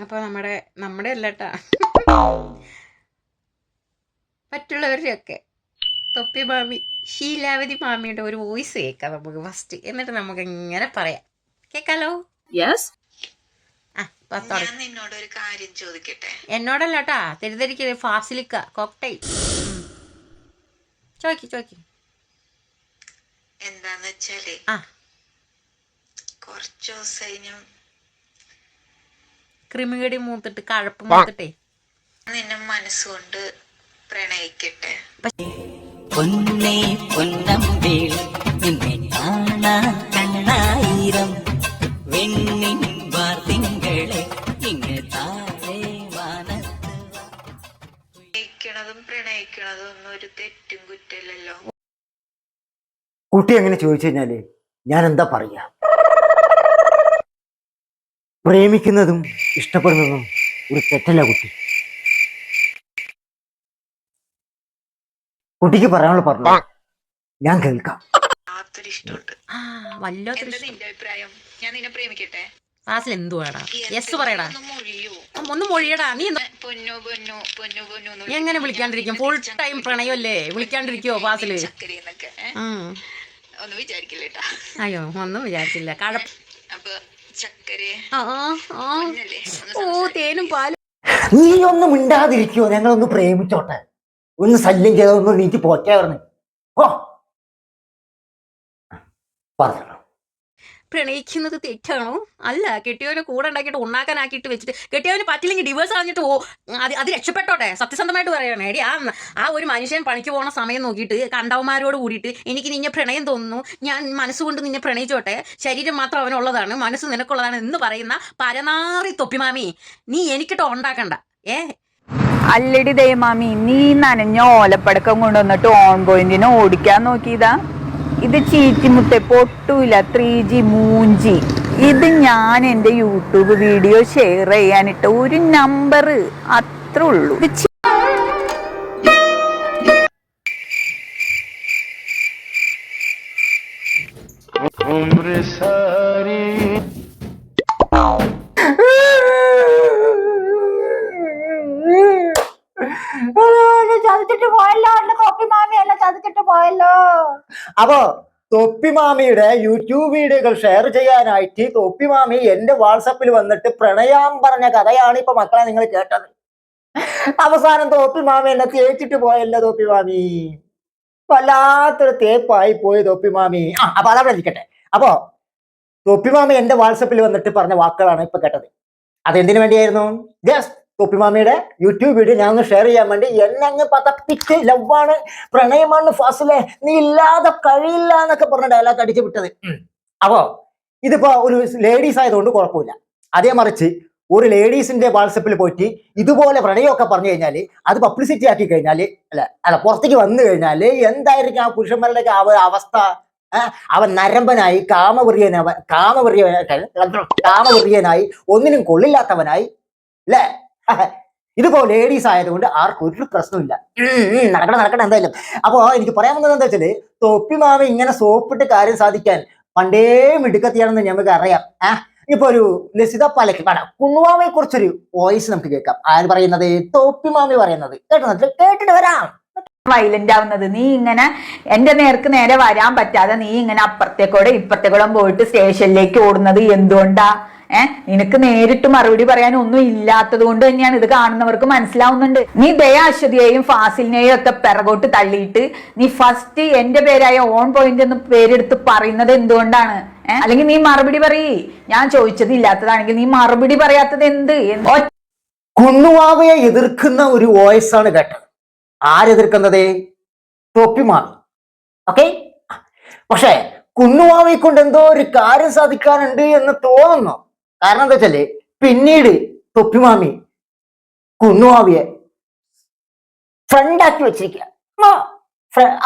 അപ്പോൾ നമ്മുടെ നമ്മുടെ അല്ലട്ടാ. മറ്റുള്ളവരുടെയൊക്കെ തൊപ്പി മാമി ശീലാവതി മാമിയുടെ ഒരു വോയിസ് കേൾക്കാം നമുക്ക് ഫസ്റ്റ് എന്നിട്ട് നമുക്ക് ഇങ്ങനെ പറയാം. കേക്കാലോ? യെസ്. ഞാൻ നിന്നോട് ഒരു കാര്യം ചോദിക്കട്ടെ? എന്നോടല്ലട്ടാ തെരിദ്ധരിക്കൽ ഫാസിലിക്ക കോക്ടൈൽ ചോയ്ക്ക് ചോയ്ക്ക്. എന്താന്ന് വെച്ചാൽ കുറച്ചു ദിവസം ക്രിമികടി മൂത്തിട്ട് കഴപ്പ് മൂത്തിട്ടേ. നിന്നെ മനസ്സുകൊണ്ട് പ്രണയിക്കട്ടെ. പൊന്നേ പൊന്നമ്പേൾ നിന്നെ കാണാ കണ്ണായിരം. വെണ്ണിൻ വാർത്തിങ്കളെ ഇങ്ങ് താഴെ വാനത്ത് പ്രണയിക്കണതും പ്രണയിക്കണതും ഒന്നും ഒരു തെറ്റും കുറ്റല്ലല്ലോ കുട്ടി അങ്ങനെ ചോദിച്ചു കഴിഞ്ഞാൽ ഞാൻ എന്താ പറയാ? പ്രേമിക്കുന്നതും ഇഷ്ടപ്പെടുന്നതും ഒരു തെറ്റല്ല കുട്ടി. കുട്ടിക്ക് പറയാനുള്ള പറഞ്ഞു? ഞാൻ കേൾക്കാം. ഞാൻ നിന്നെ പ്രേമിക്കട്ടെ? എന്തുവാടാ യെസ് പറയടാ. ഒന്ന് മൊഴിയടാ. നീ എങ്ങനെ വിളിക്കാണ്ടിരിക്കും? Full time പ്രണയമല്ലേ? വിളിക്കാണ്ടിരിക്കോ വിചാരിക്കില്ലേട്ടാ അയ്യോ ഒന്നും വിചാരിച്ചില്ല. കഴപ്പ് ഓ തേനും പാലും. നീ ഒന്ന് മിണ്ടാതിരിക്കുവോ? ഞങ്ങളൊന്ന് പ്രേമിച്ചോട്ടെ. ഒന്ന് ശല്യം ചെയ്ത ഒന്ന് നീക്ക് പോറ്റേ പറഞ്ഞു. ഓ. പറഞ്ഞു പ്രണയിക്കുന്നത് തെറ്റാണോ? അല്ല കെട്ടിയവനെ കൂടെ ഉണ്ടാക്കിയിട്ട് ഉണ്ടാക്കാനാക്കിയിട്ട് വെച്ചിട്ട് കെട്ടിയവന് പറ്റില്ലെങ്കിൽ ഡിവേഴ്സ് കളഞ്ഞിട്ട് ഓ അത് അത് രക്ഷപ്പെട്ടോട്ടെ? സത്യസന്ധമായിട്ട് പറയണേ. എടി ആ ആ ഒരു മനുഷ്യൻ പണിക്ക് പോണ സമയം നോക്കിയിട്ട് കണ്ടവന്മാരോട് കൂടിയിട്ട് എനിക്ക് നിന്നെ പ്രണയം തോന്നുന്നു. ഞാൻ മനസ്സുകൊണ്ട് നിന്നെ പ്രണയിച്ചോട്ടെ? ശരീരം മാത്രം അവനുള്ളതാണ്. മനസ്സ് നിനക്കുള്ളതാണ് എന്ന് പറയുന്ന പരനാറി തൊപ്പിമാമി നീ എനിക്കിട്ടോ ഉണ്ടാക്കണ്ട ഏ? അല്ലടി ദയമാമി നീ നനഞ്ഞ ഓലപ്പടക്കം കൊണ്ടുവന്നിട്ട് ഓൺ പോയിന്റിനെ ഓടിക്കാൻ നോക്കിയതാ. ഇത് ചീറ്റിമുട്ട് പൊട്ടൂല ത്രീ ജി മൂഞ്ചി. ഇത് ഞാൻ എന്റെ യൂട്യൂബ് വീഡിയോ ഷെയർ ചെയ്യാനിട്ട ഒരു നമ്പർ അത്ര ഉള്ളൂ. ചതിച്ചിട്ട് പോയല്ലോ കോപ്പി മാമിയല്ല ചതിച്ചിട്ട് പോയല്ലോ. അപ്പോ തൊപ്പി മാമിയുടെ യൂട്യൂബ് വീഡിയോകൾ ഷെയർ ചെയ്യാനായിട്ട് തൊപ്പി മാമി എന്റെ വാട്സപ്പിൽ വന്നിട്ട് പ്രണയാം പറഞ്ഞ കഥയാണ് ഇപ്പൊ മക്കളെ നിങ്ങൾ കേട്ടത്. അവസാനം തോപ്പി മാമി എന്നെ തേച്ചിട്ട് പോയല്ലോ തോപ്പി മാമി വല്ലാത്തൊരു തേപ്പായി പോയി തോപ്പി മാമി ആ അപ്പൊ അതവിടെ ഇരിക്കട്ടെ. അപ്പോ തൊപ്പി മാമി എന്റെ വാട്സപ്പിൽ വന്നിട്ട് പറഞ്ഞ വാക്കുകളാണ് ഇപ്പൊ കേട്ടത്. അതെന്തിനു വേണ്ടിയായിരുന്നു? ജസ്റ്റ് തൊപ്പി മാമിയുടെ യൂട്യൂബ് വീഡിയോ ഞാൻ ഒന്ന് ഷെയർ ചെയ്യാൻ വേണ്ടി എന്നെ അങ്ങ് പതപ്പിച്ച് ലവാണ് പ്രണയമാണ് ഫാസിലെ നീ ഇല്ലാതെ കഴിയില്ല എന്നൊക്കെ പറഞ്ഞ ഡയലോഗ് അടിച്ചു വിട്ടത്. അപ്പോ ഇതിപ്പോ ഒരു ലേഡീസ് ആയതുകൊണ്ട് കുഴപ്പമില്ല അതേ മറിച്ച് ഒരു ലേഡീസിന്റെ വാട്സപ്പിൽ പോയിട്ട് ഇതുപോലെ പ്രണയമൊക്കെ പറഞ്ഞു കഴിഞ്ഞാൽ അത് പബ്ലിസിറ്റി ആക്കി കഴിഞ്ഞാൽ അല്ല അല്ല പുറത്തേക്ക് വന്നു കഴിഞ്ഞാൽ എന്തായിരിക്കും ആ പുരുഷന്മാരുടെ അവസ്ഥ? അവൻ നരമ്പനായി കാമവെറിയനവൻ കാമവെറിയ കാമവെറിയനായി ഒന്നിനും കൊള്ളില്ലാത്തവനായി അല്ലേ ഇതിപ്പോ ലേഡീസ് ആയതുകൊണ്ട് ആർക്കും ഒരു പ്രശ്നമില്ല നടക്കണം നടക്കണം എന്തായാലും. അപ്പോ എനിക്ക് പറയാൻ വന്നത് എന്താ വെച്ചാൽ തൊപ്പി മാമ ഇങ്ങനെ സോപ്പിട്ട് കാര്യം സാധിക്കാൻ പണ്ടേ മിടുക്കത്തിയാണെന്ന് നമുക്ക് അറിയാം. ആ ഇപ്പൊ ഒരു ലസിത പാലക്ക് വേണം കുണ്ണുമാമയെ കുറിച്ചൊരു വോയിസ് നമുക്ക് കേൾക്കാം. ആര് പറയുന്നത്? തൊപ്പി മാമി പറയുന്നത്. കേട്ടോ കേട്ടിട്ട് വരാം. വയലന്റ് ആവുന്നത്. നീ ഇങ്ങനെ എന്റെ നേർക്ക് നേരെ വരാൻ പറ്റാതെ നീ ഇങ്ങനെ അപ്പുറത്തേക്കൂടെ ഇപ്പുറത്തേക്കൂടെ പോയിട്ട് സ്റ്റേഷനിലേക്ക് ഓടുന്നത് എന്തുകൊണ്ടാ? ഏ? നിനക്ക് നേരിട്ട് മറുപടി പറയാൻ ഒന്നും ഇല്ലാത്തത് കൊണ്ട് തന്നെയാണ് ഇത് കാണുന്നവർക്ക് മനസ്സിലാവുന്നുണ്ട്. നീ ദയാശ്വതിയെയും ഫാസിലിനെയും ഒക്കെ പിറകോട്ട് തള്ളിയിട്ട് നീ ഫസ്റ്റ് എന്റെ പേരായ ഓൺ പോയിന്റ് എന്ന് പേരെടുത്ത് പറയുന്നത് എന്തുകൊണ്ടാണ്? അല്ലെങ്കിൽ നീ മറുപടി പറയ്. ഞാൻ ചോദിച്ചത് ഇല്ലാത്തതാണെങ്കിൽ നീ മറുപടി പറയാത്തത് എന്ത്? കുന്നുവാവയെ എതിർക്കുന്ന ഒരു വോയിസ് ആണ് കേട്ടത്. ആരെതിർക്കുന്നത് തൊപ്പിമാമി ഓക്കെ പക്ഷേ കുന്നുവാവയെ കൊണ്ട് എന്തോ ഒരു കാര്യം സാധിക്കാനുണ്ട് എന്ന് തോന്നുന്നു. കാരണം എന്താ വെച്ചാൽ പിന്നീട് തൊപ്പിമാമി കുന്നുമാവിയെ ഫ്രണ്ടാക്കി വെച്ചിരിക്കുക ആ,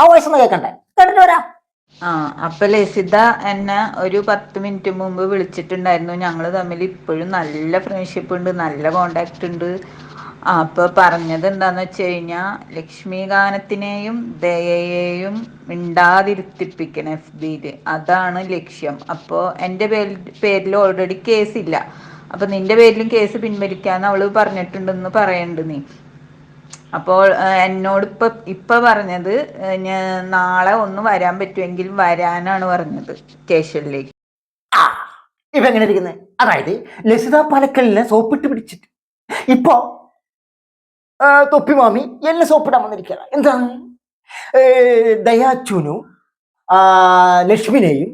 വോയിസ് ഒന്ന് കേൾക്കണ്ടേ കേട്ടിട്ട് വരാം. ആ അപ്പൊ ലസിത എന്നെ ഒരു പത്ത് മിനിറ്റ് മുമ്പ് വിളിച്ചിട്ടുണ്ടായിരുന്നു. ഞങ്ങൾ തമ്മിൽ ഇപ്പോഴും നല്ല ഫ്രണ്ട്ഷിപ്പ് ഉണ്ട് നല്ല കോണ്ടാക്ട് ഉണ്ട്. ആ, അപ്പൊ പറഞ്ഞത് എന്താന്ന് വെച്ച് കഴിഞ്ഞാ ലക്ഷ്മികാനത്തിനെയും ദയയെയും മിണ്ടാതിരുത്തിപ്പിക്കണം എഫ് ബിയിൽ. അതാണ് ലക്ഷ്യം. അപ്പോൾ എന്റെ പേരിൽ പേരിൽ ഓൾറെഡി കേസില്ല അപ്പൊ നിന്റെ പേരിലും കേസ് പിൻവലിക്കാന്ന് അവൾ പറഞ്ഞിട്ടുണ്ടെന്ന് പറയണ്ട് നീ. അപ്പോൾ എന്നോട് ഇപ്പൊ ഇപ്പൊ പറഞ്ഞത് നാളെ ഒന്ന് വരാൻ പറ്റുമെങ്കിൽ വരാനാണ് പറഞ്ഞത് സ്റ്റേഷനിലേക്ക്. ഇപ്പൊ എങ്ങനെ ഇരിക്കുന്നത് അതായത് ലസിത പാലക്കലിനെ സോപ്പിട്ട് പിടിച്ചിട്ട്. ഇപ്പോ തൊപ്പി മാമി എന്നെ സോപ്പിടാൻ വന്നിരിക്കുകയാണ്. എന്താണ്? ദയാച്ചുനു ലക്ഷ്മിനെയും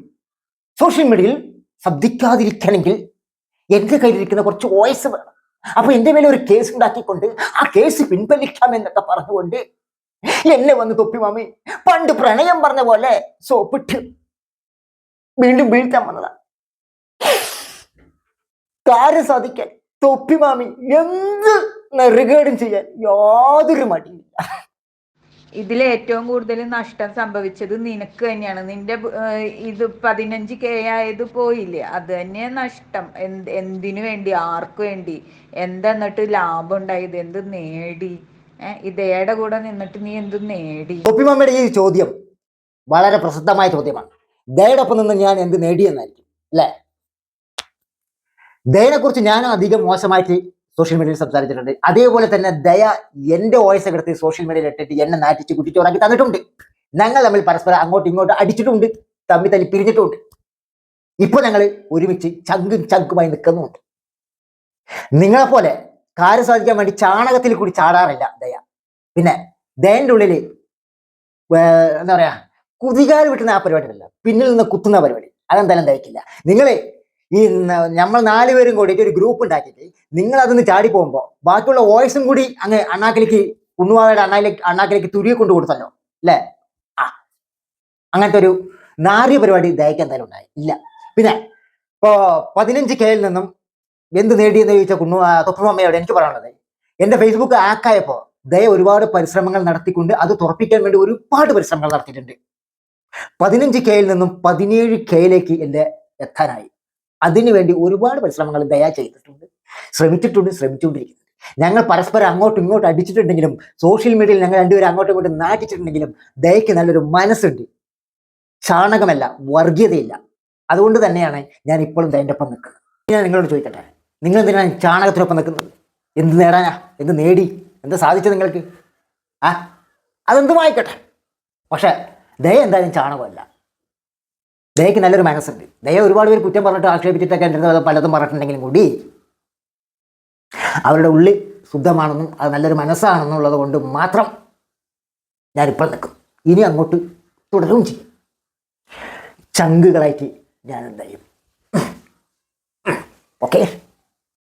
സോഷ്യൽ മീഡിയയിൽ ശബ്ദിക്കാതിരിക്കണമെങ്കിൽ എന്റെ കയ്യിലിരിക്കുന്ന കുറച്ച് വോയിസ് വേണം. അപ്പൊ എന്റെ മേലെ ഒരു കേസ് ഉണ്ടാക്കിക്കൊണ്ട് ആ കേസ് പിൻവലിക്കാമെന്നൊക്കെ പറഞ്ഞുകൊണ്ട് എന്നെ വന്ന് തൊപ്പി മാമി പണ്ട് പ്രണയം പറഞ്ഞ പോലെ സോപ്പിട്ട് വീണ്ടും വീഴ്ത്താൻ വന്നതാ കാര്യം സാധിക്കാൻ തൊപ്പി മാമി എന്ത് നെറുകേടും ചെയ്യാൻ യാതൊരു മടിയില്ല ഇതിൽ ഏറ്റവും കൂടുതൽ നഷ്ടം സംഭവിച്ചത് നിനക്ക് തന്നെയാണ്. നിന്റെ ഇത് പതിനഞ്ച് കെ ആയത് പോയില്ലേ? അത് തന്നെ നഷ്ടം. എന്ത് എന്തിനു വേണ്ടി? ആർക്കു വേണ്ടി? എന്തെന്നിട്ട് ലാഭം ഉണ്ടായത് എന്ത് നേടി? ഇതേടെ കൂടെ നിന്നിട്ട് നീ എന്ത് നേടി? തൊപ്പി മാമിയുടെ ഈ ചോദ്യം വളരെ പ്രസിദ്ധമായ ചോദ്യമാണ്. ദയടൊപ്പം നിന്ന് ഞാൻ എന്ത് നേടിയെന്നായിരിക്കും അല്ലേ? ദയനെ കുറിച്ച് ഞാൻ അധികം മോശമായിട്ട് സോഷ്യൽ മീഡിയയിൽ സംസാരിച്ചിട്ടുണ്ട്. അതേപോലെ തന്നെ ദയ എന്റെ വോയിസ് എടുത്ത് സോഷ്യൽ മീഡിയയിൽ ഇട്ടിട്ട് എന്നെ നാറ്റിച്ച് കുട്ടിച്ചോറാക്കി തന്നിട്ടുണ്ട്. ഞങ്ങൾ തമ്മിൽ പരസ്പരം അങ്ങോട്ടും ഇങ്ങോട്ടും അടിച്ചിട്ടുണ്ട്. തമ്മിൽ തല്ലി പിരിഞ്ഞിട്ടുണ്ട്. ഇപ്പൊ ഞങ്ങൾ ഒരുമിച്ച് ചങ്കും ചങ്കുമായി നിൽക്കുന്നുണ്ട്. നിങ്ങളെപ്പോലെ കാര്യം സാധിക്കാൻ വേണ്ടി ചാണകത്തിൽ കൂടി ചാടാറില്ല ദയ. പിന്നെ ദയന്റെ ഉള്ളിൽ വേ- എന്താ പറയാ കുതികാൽ വിട്ടുന്ന ആ പരിപാടി അല്ല പിന്നിൽ നിന്ന് കുത്തുന്ന പരിപാടി. അതെന്തായാലും ദയക്കില്ല. നിങ്ങൾ ഈ നമ്മൾ നാലുപേരും കൂടിയിട്ട് ഒരു ഗ്രൂപ്പ് ഉണ്ടാക്കിയിട്ട് നിങ്ങൾ അതൊന്ന് ചാടി പോകുമ്പോൾ ബാക്കിയുള്ള വോയിസും കൂടി അങ്ങ് അണ്ണാക്കിലേക്ക് ഉണ്ണുവാവയുടെ അണ്ണാക്കിലേക്ക് അണ്ണാക്കിലേക്ക് തുരിയെ കൊണ്ടു കൊടുത്തല്ലോ അല്ലേ? ആ. അങ്ങനത്തെ ഒരു നാര്യ പരിപാടി ദയക്കാൻ എന്തായാലും ഉണ്ടായി. ഇല്ല. പിന്നെ ഇപ്പോ പതിനഞ്ച് കെയിൽ നിന്നും എന്ത് നേടിയെന്ന് ചോദിച്ച കുണ്ണു തൊപ്പമ്മയോട് എനിക്ക് പറയാനുള്ളത്. എന്റെ ഫേസ്ബുക്ക് ആക്കായപ്പോ ദയ ഒരുപാട് പരിശ്രമങ്ങൾ നടത്തിക്കൊണ്ട് അത് തുറപ്പിക്കാൻ വേണ്ടി ഒരുപാട് പരിശ്രമങ്ങൾ നടത്തിയിട്ടുണ്ട്. പതിനഞ്ച് കെയിൽ നിന്നും പതിനേഴ് കെയിലേക്ക് എന്റെ എത്താനായി. അതിനുവേണ്ടി ഒരുപാട് പരിശ്രമങ്ങൾ ദയ ചെയ്തിട്ടുണ്ട്. ശ്രമിച്ചിട്ടുണ്ട് ശ്രമിച്ചുകൊണ്ടിരിക്കുന്നുണ്ട്. ഞങ്ങൾ പരസ്പരം അങ്ങോട്ടും ഇങ്ങോട്ടും അടിച്ചിട്ടുണ്ടെങ്കിലും സോഷ്യൽ മീഡിയയിൽ ഞങ്ങൾ രണ്ടുപേരും അങ്ങോട്ടും ഇങ്ങോട്ടും നാട്ടിച്ചിട്ടുണ്ടെങ്കിലും ദയക്ക് നല്ലൊരു മനസ്സുണ്ട്. ചാണകമല്ല വർഗീയതയില്ല അതുകൊണ്ട് തന്നെയാണ് ഞാൻ ഇപ്പോഴും ദയന്റെ ഒപ്പം നിൽക്കുന്നത്. ഞാൻ നിങ്ങളോട് ചോദിക്കട്ടെ? നിങ്ങൾ എന്തിനാണ് ചാണകത്തിനൊപ്പം നിൽക്കുന്നത്? എന്ത് നേടാനാ? എന്ത് നേടി? എന്ത് സാധിച്ചു നിങ്ങൾക്ക്? ആ? അതെന്തുമായിക്കട്ടെ പക്ഷേ ദയ എന്തായാലും ചാണകമല്ല. ദയക്ക് നല്ലൊരു മനസ്സുണ്ട് ദയ ഒരുപാട് പേര് കുറ്റം പറഞ്ഞിട്ട് ആക്ഷേപിച്ചിട്ടൊക്കെ എന്റെ പലതും പറഞ്ഞിട്ടുണ്ടെങ്കിലും കൂടി അവരുടെ ഉള്ളിൽ ശുദ്ധമാണെന്നും അത് നല്ലൊരു മനസ്സാണെന്നുള്ളത് കൊണ്ട് മാത്രം ഞാനിപ്പോൾ നിൽക്കും. ഇനി അങ്ങോട്ട് തുടരും ചെയ്യും. ചങ്കുകളായിട്ട് ഞാൻ എന്തായാലും ഓക്കെ